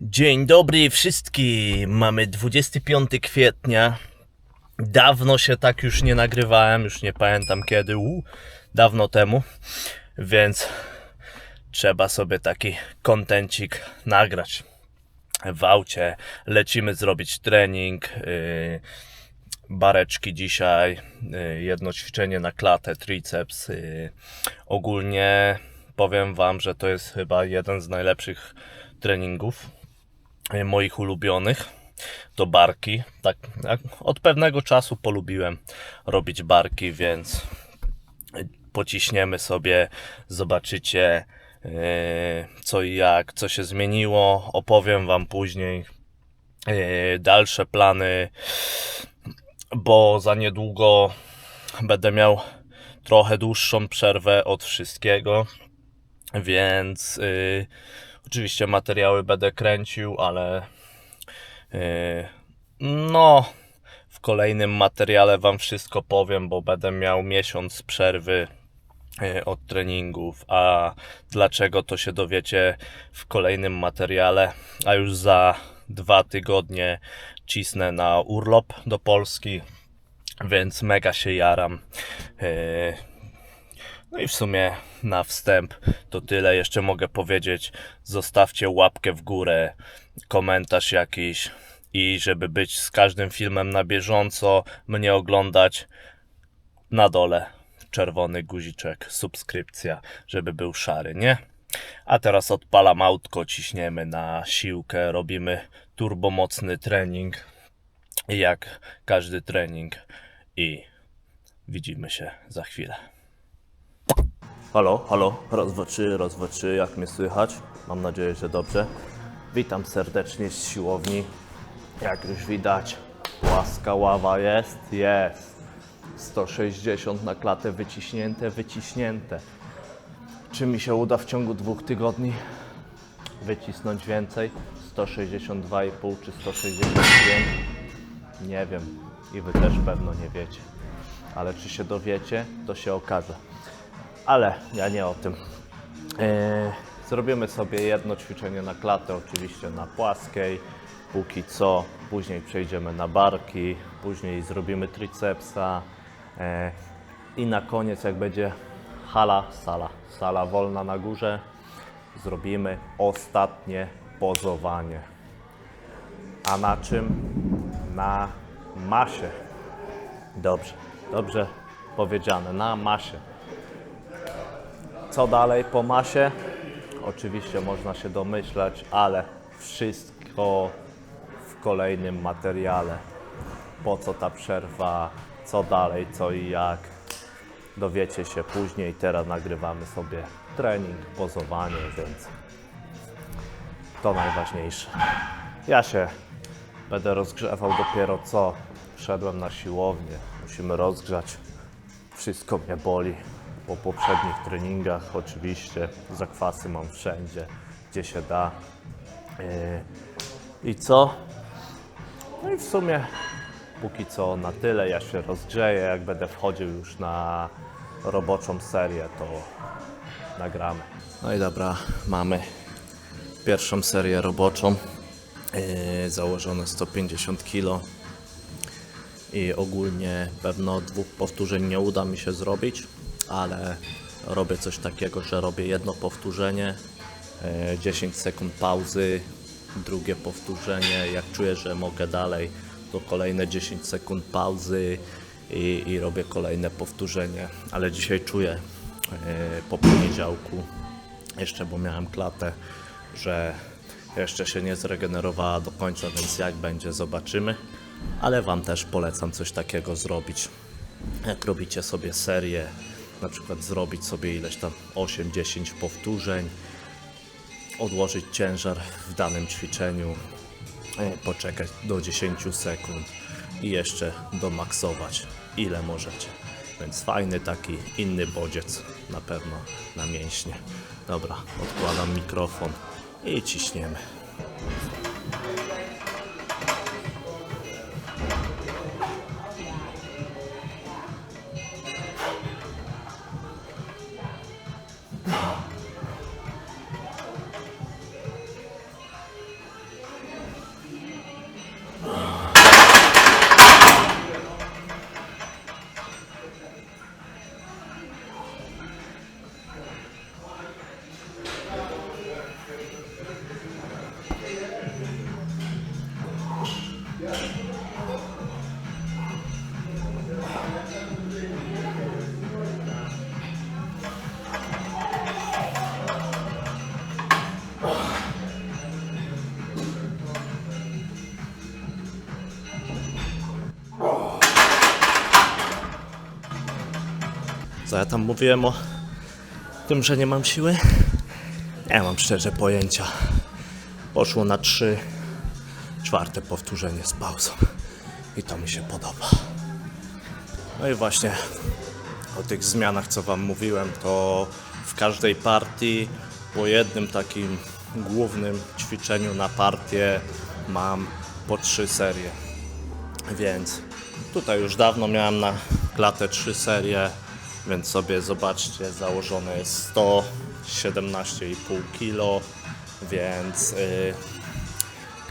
Dzień dobry wszystkim. Mamy 25 kwietnia. Dawno się tak już nie nagrywałem, już nie pamiętam kiedy. U, dawno temu. Więc trzeba sobie taki kontencik nagrać. W aucie lecimy zrobić trening. Yy, bareczki dzisiaj, y, jedno ćwiczenie na klatę, triceps. y, Ogólnie powiem Wam, że to jest chyba jeden z najlepszych treningów y, moich ulubionych. To barki. Tak, tak, od pewnego czasu polubiłem robić barki, więc pociśniemy sobie, zobaczycie y, co i jak, co się zmieniło. Opowiem Wam później y, dalsze plany bo za niedługo będę miał trochę dłuższą przerwę od wszystkiego, więc y, oczywiście materiały będę kręcił, ale y, no w kolejnym materiale Wam wszystko powiem, bo będę miał miesiąc przerwy y, od treningów, a dlaczego to się dowiecie w kolejnym materiale, a już za dwa tygodnie cisnę na urlop do Polski, więc mega się jaram. No i w sumie na wstęp to tyle. Jeszcze mogę powiedzieć, zostawcie łapkę w górę, komentarz jakiś i żeby być z każdym filmem na bieżąco, mnie oglądać na dole czerwony guziczek, subskrypcja, żeby był szary, nie? A teraz odpalam autko, ciśniemy na siłkę, robimy turbomocny trening, jak każdy trening i widzimy się za chwilę. Halo, halo, raz, dwa, trzy, raz, dwa, trzy, jak mnie słychać? Mam nadzieję, że dobrze. Witam serdecznie z siłowni. Jak już widać, łaska ława jest, jest. 160 na klatę wyciśnięte, wyciśnięte. Czy mi się uda w ciągu dwóch tygodni wycisnąć więcej? 162,5 czy 165? Nie wiem i wy też pewno nie wiecie. Ale czy się dowiecie, to się okaże. Ale ja nie o tym. Eee, zrobimy sobie jedno ćwiczenie na klatę, oczywiście na płaskiej. Póki co, później przejdziemy na barki, później zrobimy tricepsa. Eee, I na koniec, jak będzie hala, sala, sala wolna na górze, zrobimy ostatnie pozowanie. A na czym? Na masie. Dobrze, dobrze powiedziane, na masie. Co dalej po masie? Oczywiście można się domyślać, ale wszystko w kolejnym materiale. Po co ta przerwa, co dalej, co i jak. Dowiecie się później. Teraz nagrywamy sobie trening, pozowanie, więc to najważniejsze. Ja się będę rozgrzewał dopiero co wszedłem na siłownię. Musimy rozgrzać. Wszystko mnie boli po poprzednich treningach. Oczywiście zakwasy mam wszędzie, gdzie się da. Yy, I co? No i w sumie póki co na tyle. Ja się rozgrzeję. Jak będę wchodził już na roboczą serię, to nagramy. No i dobra, mamy pierwszą serię roboczą. Yy, założone 150 kg i ogólnie pewno dwóch powtórzeń nie uda mi się zrobić, ale robię coś takiego, że robię jedno powtórzenie, e, 10 sekund pauzy, drugie powtórzenie, jak czuję, że mogę dalej, to kolejne 10 sekund pauzy i, i robię kolejne powtórzenie, ale dzisiaj czuję e, po poniedziałku, jeszcze bo miałem klatę, że jeszcze się nie zregenerowała do końca, więc jak będzie, zobaczymy. Ale Wam też polecam coś takiego zrobić. Jak robicie sobie serię, na przykład zrobić sobie ileś tam 8-10 powtórzeń, odłożyć ciężar w danym ćwiczeniu, e, poczekać do 10 sekund i jeszcze domaksować ile możecie. Więc fajny taki inny bodziec na pewno na mięśnie. Dobra, odkładam mikrofon i ciśniemy. Co ja tam mówiłem o tym, że nie mam siły? Nie mam szczerze pojęcia. Poszło na trzy czwarte powtórzenie z pauzą. I to mi się podoba. No i właśnie o tych zmianach, co Wam mówiłem, to w każdej partii po jednym takim głównym ćwiczeniu na partię mam po trzy serie. Więc tutaj już dawno miałem na klatę trzy serie, więc sobie zobaczcie, założone jest 117,5 kg, więc y,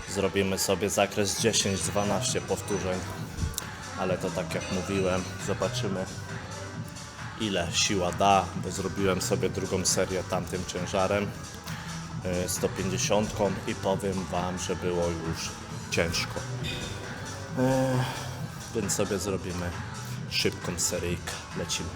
zrobimy sobie zakres 10-12 powtórzeń. Ale to tak jak mówiłem, zobaczymy ile siła da, bo zrobiłem sobie drugą serię tamtym ciężarem y, 150 i powiem Wam, że było już ciężko. E, Więc sobie zrobimy szybką seryjkę. Lecimy.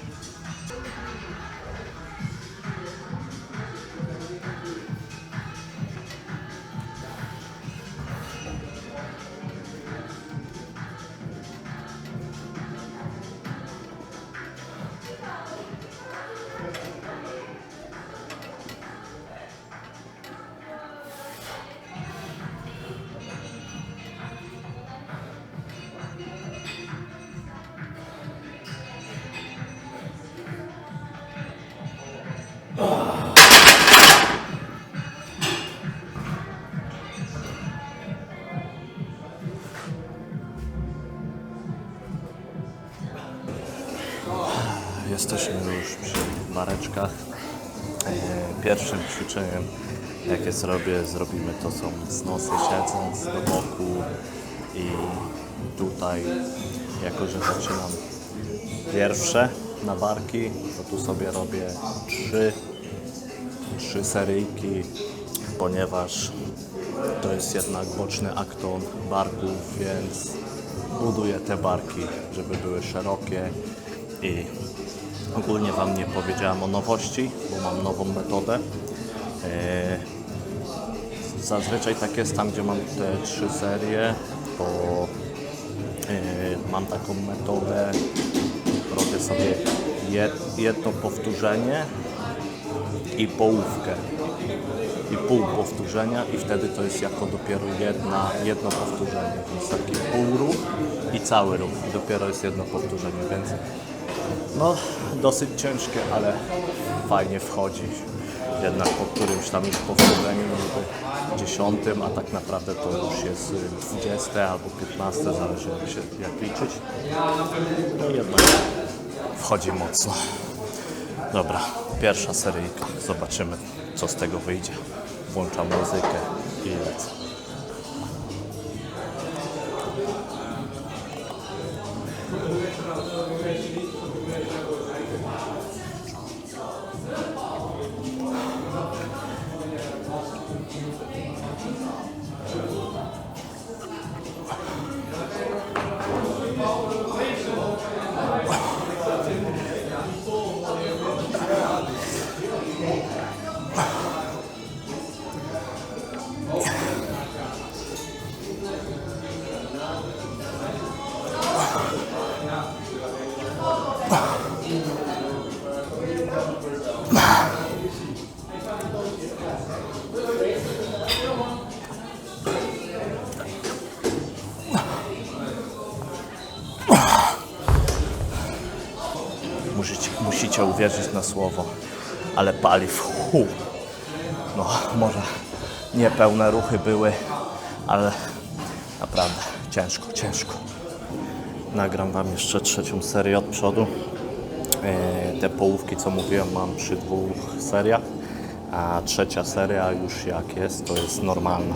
Pierwszym ćwiczeniem, jakie zrobię, zrobimy to są wznosy siedząc do boku i tutaj, jako że zaczynam pierwsze na barki, to tu sobie robię trzy, trzy seryjki, ponieważ to jest jednak boczny akton barków, więc buduję te barki, żeby były szerokie i ogólnie Wam nie powiedziałem o nowości, bo mam nową metodę. Eee, Zazwyczaj tak jest tam, gdzie mam te trzy serie, to eee, mam taką metodę, robię sobie jed- jedno powtórzenie i połówkę. I pół powtórzenia i wtedy to jest jako dopiero jedna, jedno powtórzenie, więc taki pół ruch i cały ruch. Dopiero jest jedno powtórzenie, więc no dosyć ciężkie, ale fajnie wchodzi. Jednak po którymś tam już powtórzeniu, niby dziesiątym, a tak naprawdę to już jest y, 20 albo 15, zależy jak, się, jak liczyć. No jednak wchodzi mocno. Dobra, pierwsza seryjka. Zobaczymy, co z tego wyjdzie. Włączam muzykę i lecę. Uwierzyć na słowo, ale pali w chuj. No, może niepełne ruchy były, ale naprawdę ciężko, ciężko. Nagram Wam jeszcze trzecią serię od przodu. E, Te połówki, co mówiłem, mam przy dwóch seriach, a trzecia seria już jak jest, to jest normalna.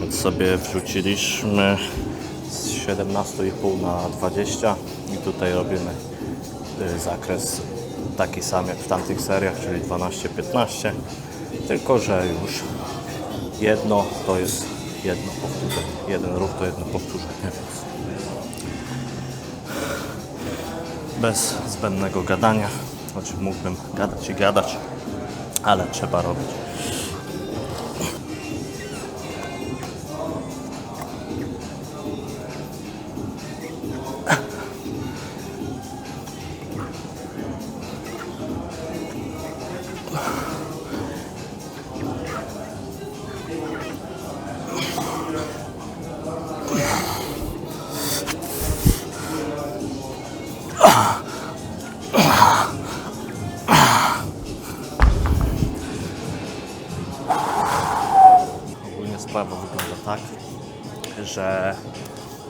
Więc sobie wrzuciliśmy z 17,5 na 20 i tutaj robimy y, zakres taki sam jak w tamtych seriach, czyli 12-15, tylko że już jedno to jest jedno powtórzenie, jeden ruch to jedno powtórzenie, bez zbędnego gadania, znaczy mógłbym gadać i gadać, ale trzeba robić.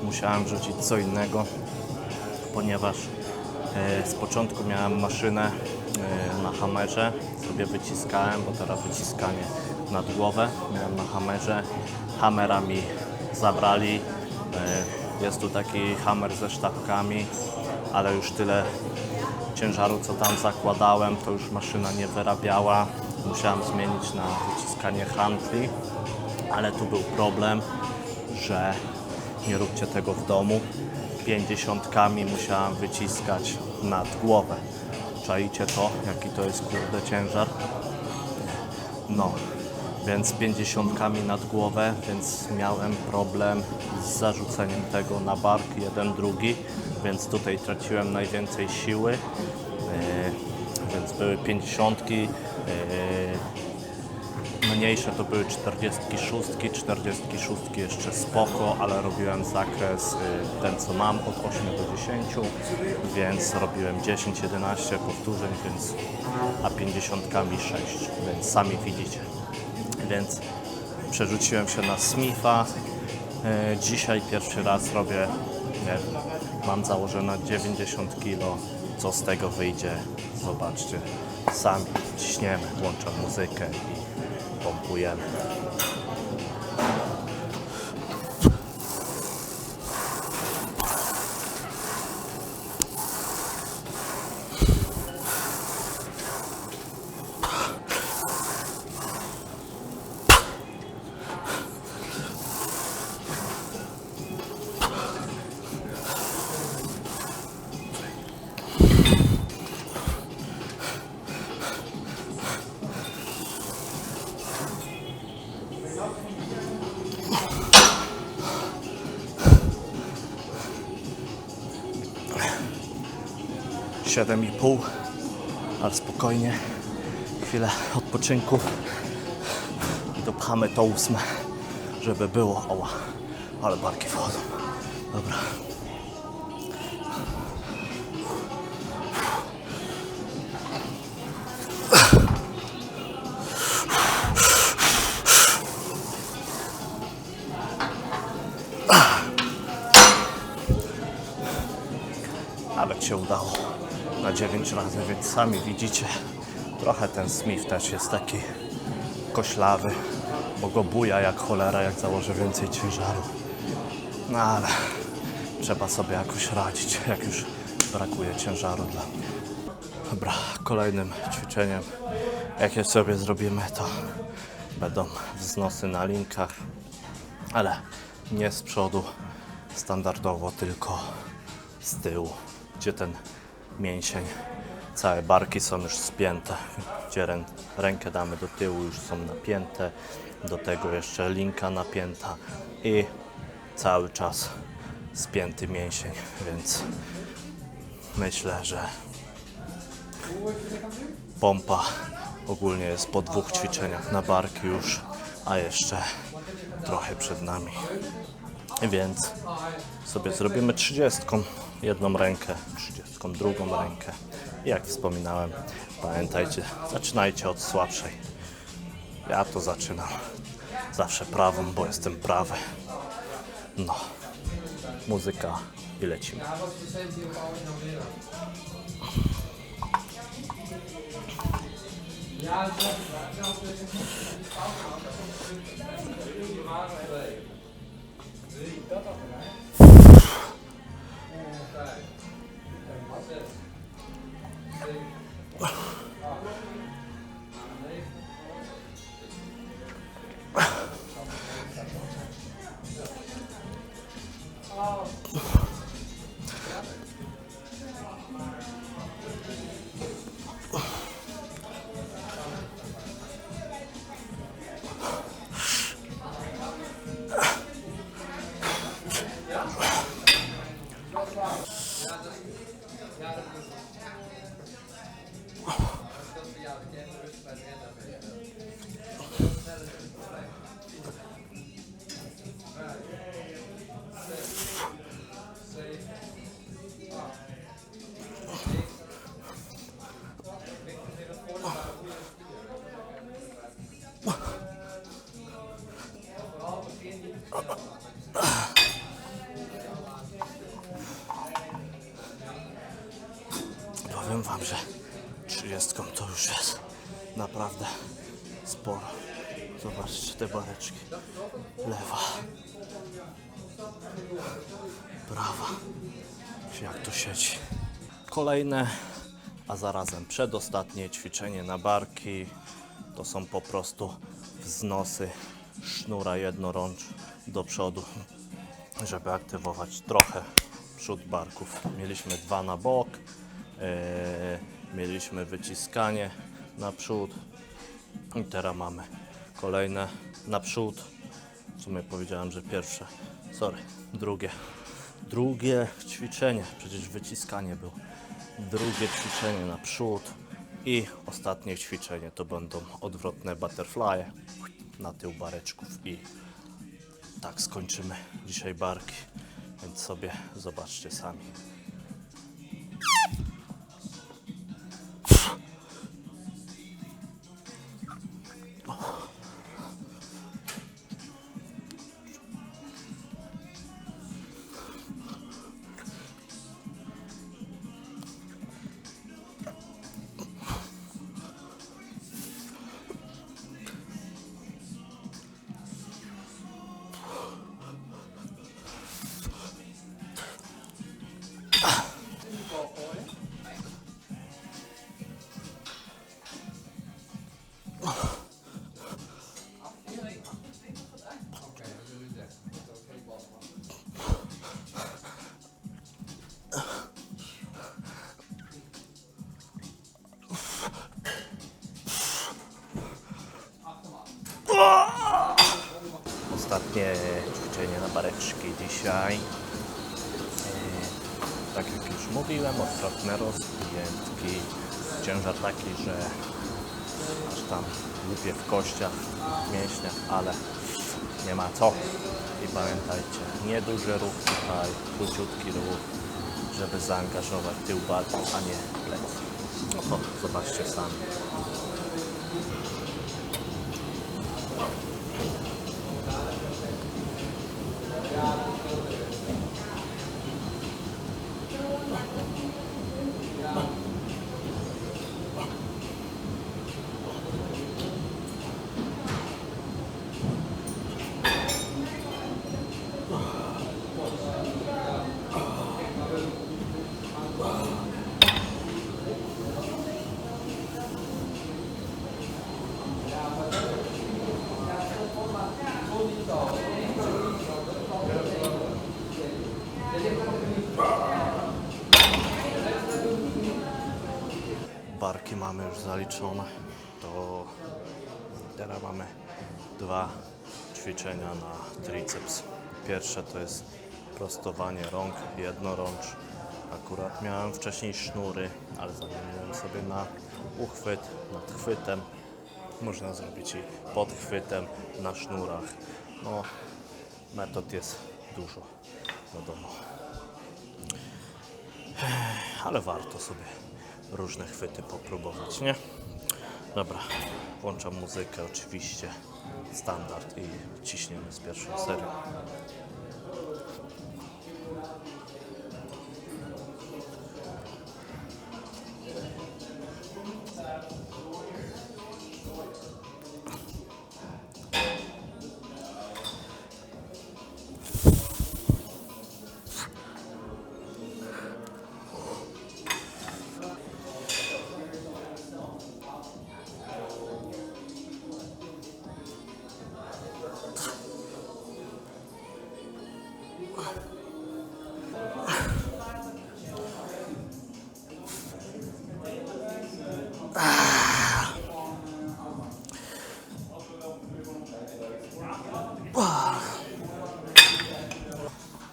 Musiałem wrzucić co innego, ponieważ e, z początku miałem maszynę e, na hamerze, sobie wyciskałem, bo teraz wyciskanie nad głowę miałem na hamerze. Hamera mi zabrali. E, Jest tu taki hamer ze sztabkami, ale już tyle ciężaru, co tam zakładałem, to już maszyna nie wyrabiała. Musiałem zmienić na wyciskanie handli, ale tu był problem, że nie róbcie tego w domu. Pięćdziesiątkami musiałem wyciskać nad głowę. Czaicie to, jaki to jest kurde ciężar? No, więc pięćdziesiątkami nad głowę, więc miałem problem z zarzuceniem tego na bark jeden, drugi, więc tutaj traciłem najwięcej siły, Yy, więc były pięćdziesiątki, yy, mniejsze to były 46, 46 jeszcze spoko, ale robiłem zakres y, ten co mam od 8 do 10, więc robiłem 10-11 powtórzeń, więc a 50 6, więc sami widzicie. Więc przerzuciłem się na Smitha. Y, Dzisiaj pierwszy raz robię, nie mam założone 90 kg. Co z tego wyjdzie, zobaczcie. Sami ciśniemy, włączam muzykę We. 7,5 ale spokojnie. Chwilę odpoczynku. I dopchamy to ósme żeby było. Oła ale barki wchodzą. Dobra. Nawet się udało na 9 razy, więc sami widzicie, trochę ten Smith też jest taki koślawy, bo go buja jak cholera, jak założy więcej ciężaru. No ale trzeba sobie jakoś radzić, jak już brakuje ciężaru dla mnie. Dobra, kolejnym ćwiczeniem, jakie sobie zrobimy, to będą wznosy na linkach, ale nie z przodu standardowo, tylko z tyłu, gdzie ten mięsień, całe barki są już spięte, gdzie rę, rękę damy do tyłu, już są napięte, do tego jeszcze linka napięta. I cały czas spięty mięsień, więc myślę, że pompa ogólnie jest po dwóch ćwiczeniach na barki już, a jeszcze trochę przed nami. Więc sobie zrobimy 30 jedną rękę, 30 drugą rękę. Jak wspominałem, pamiętajcie, zaczynajcie od słabszej. Ja to zaczynam zawsze prawą, bo jestem prawy. No, muzyka i lecimy. Uff. Oh. już jest naprawdę sporo. Zobaczcie te bareczki. Lewa. Prawa. Jak to siedzi. Kolejne, a zarazem przedostatnie ćwiczenie na barki. To są po prostu wznosy sznura jednorącz do przodu, żeby aktywować trochę przód barków. Mieliśmy dwa na bok, e, mieliśmy wyciskanie na przód i teraz mamy kolejne naprzód. W sumie powiedziałem, że pierwsze. Sorry, drugie. Drugie ćwiczenie, przecież wyciskanie było. Drugie ćwiczenie naprzód i ostatnie ćwiczenie to będą odwrotne butterfly na tył bareczków i tak skończymy dzisiaj barki. Więc sobie zobaczcie sami. Ostatnie ćwiczenie na bareczki dzisiaj. E, Tak jak już mówiłem, odwrotne rozpiętki. Ciężar taki, że aż tam łupie w kościach, w mięśniach, ale nie ma co. I pamiętajcie, nieduży ruch tutaj, króciutki ruch, żeby zaangażować tył barku, a nie plecy. No to zobaczcie sami. barki mamy już zaliczone, to teraz mamy dwa ćwiczenia na triceps. Pierwsze to jest prostowanie rąk jednorącz. Akurat miałem wcześniej sznury, ale zamieniłem sobie na uchwyt nad chwytem. Można zrobić i pod chwytem na sznurach. No, metod jest dużo, wiadomo ale warto sobie różne chwyty popróbować, nie? Dobra, włączam muzykę oczywiście, standard i ciśniemy z pierwszą serią.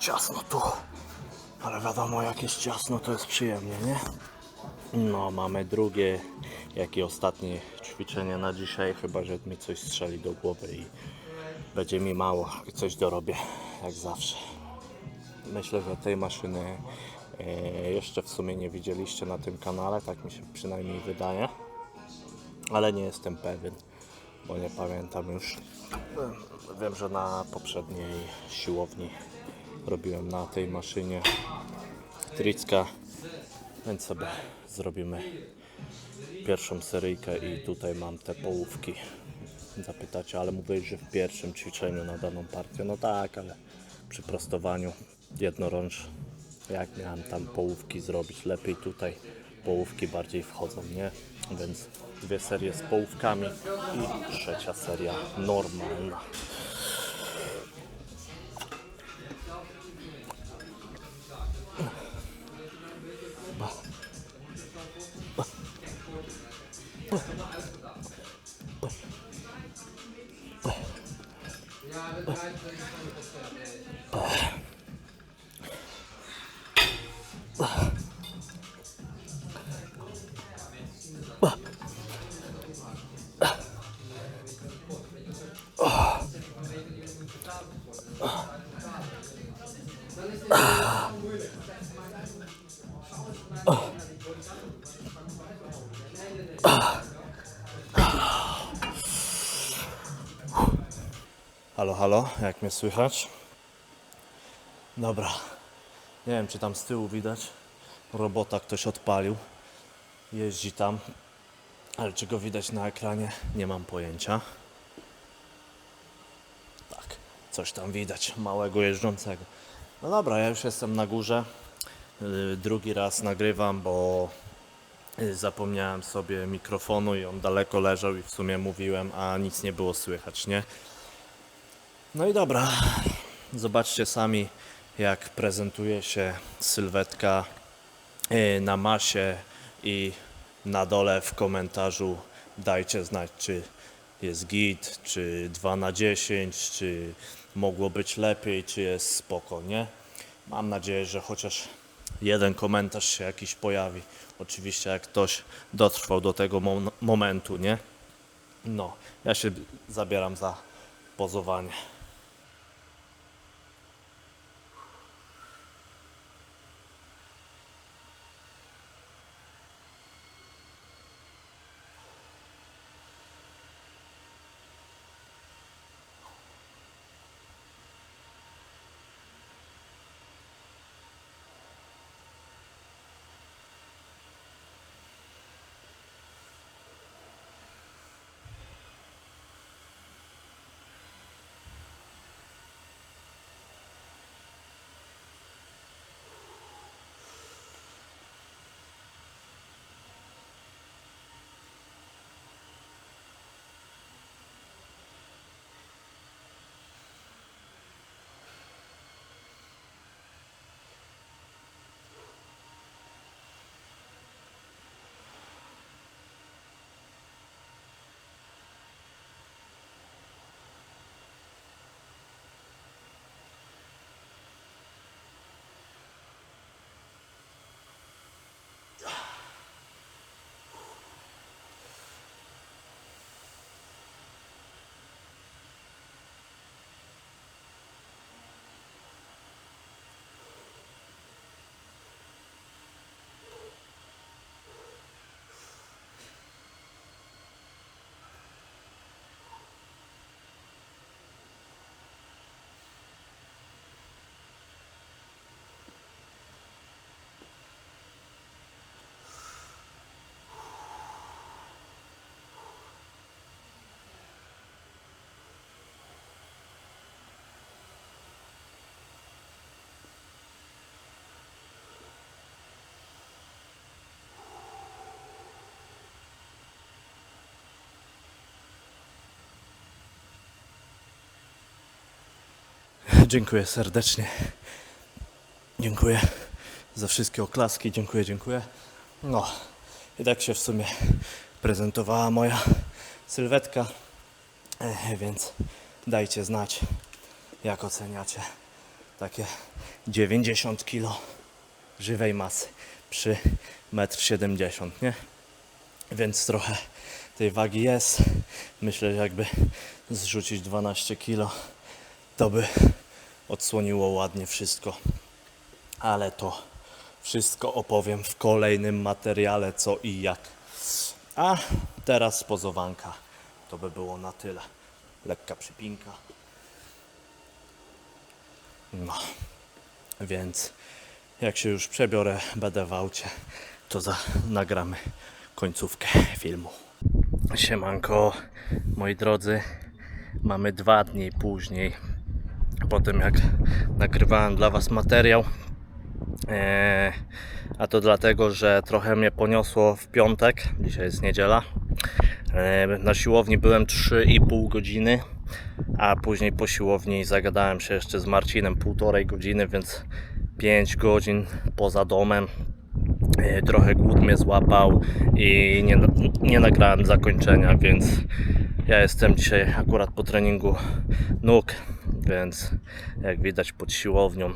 Ciasno tu, ale wiadomo jak jest ciasno to jest przyjemnie, nie? No, mamy drugie, jak i ostatnie ćwiczenie na dzisiaj, chyba że mi coś strzeli do głowy i będzie mi mało i coś dorobię, jak zawsze. Myślę, że tej maszyny e, jeszcze w sumie nie widzieliście na tym kanale, tak mi się przynajmniej wydaje, ale nie jestem pewien, bo nie pamiętam już. Wiem, że na poprzedniej siłowni robiłem na tej maszynie tricka, więc sobie zrobimy pierwszą seryjkę i tutaj mam te połówki. Zapytacie, ale mówiłeś, że w pierwszym ćwiczeniu na daną partię. No tak, ale przy prostowaniu jednorącz, jak miałem tam połówki zrobić, lepiej tutaj połówki bardziej wchodzą, nie? Więc dwie serie z połówkami i trzecia seria normalna. Halo, halo, jak mnie słychać? Dobra. Nie wiem, czy tam z tyłu widać. Robota ktoś odpalił. Jeździ tam. Ale czy go widać na ekranie? Nie mam pojęcia. Tak, coś tam widać, małego jeżdżącego. No dobra, ja już jestem na górze. Yy, Drugi raz nagrywam, bo zapomniałem sobie mikrofonu i on daleko leżał i w sumie mówiłem, a nic nie było słychać, nie? No i dobra, zobaczcie sami jak prezentuje się sylwetka yy, na masie i na dole w komentarzu dajcie znać czy jest git, czy 2 na 10, czy mogło być lepiej, czy jest spoko, nie? Mam nadzieję, że chociaż jeden komentarz się jakiś pojawi. Oczywiście jak ktoś dotrwał do tego mom- momentu, nie? No, ja się zabieram za pozowanie. Dziękuję serdecznie. Dziękuję za wszystkie oklaski. Dziękuję, dziękuję. No, i tak się w sumie prezentowała moja sylwetka. Więc dajcie znać, jak oceniacie takie 90 kg żywej masy przy 1,70 m, nie? Więc trochę tej wagi jest. Myślę, że jakby zrzucić 12 kg, to by odsłoniło ładnie wszystko. Ale to wszystko opowiem w kolejnym materiale, co i jak. A teraz pozowanka to by było na tyle. Lekka przypinka. No, więc jak się już przebiorę, będę w aucie, to za, nagramy końcówkę filmu. Siemanko, moi drodzy, mamy dwa dni później, po tym jak nagrywałem dla Was materiał. Eee, a to dlatego, że trochę mnie poniosło w piątek, dzisiaj jest niedziela. Eee, na siłowni byłem 3,5 godziny, a później po siłowni zagadałem się jeszcze z Marcinem półtorej godziny, więc 5 godzin poza domem. Eee, Trochę głód mnie złapał i nie, nie nagrałem zakończenia, więc ja jestem dzisiaj akurat po treningu nóg, więc jak widać pod siłownią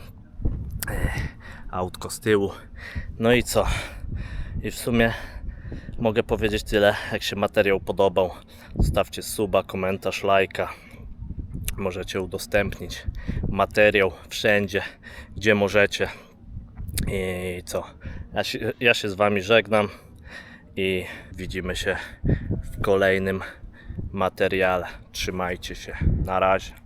autko z tyłu. No i co? I w sumie mogę powiedzieć tyle. Jak się materiał podobał, zostawcie suba, komentarz, lajka. Możecie udostępnić materiał wszędzie, gdzie możecie. I co? Ja się, ja się z Wami żegnam i widzimy się w kolejnym materiale. Trzymajcie się. Na razie.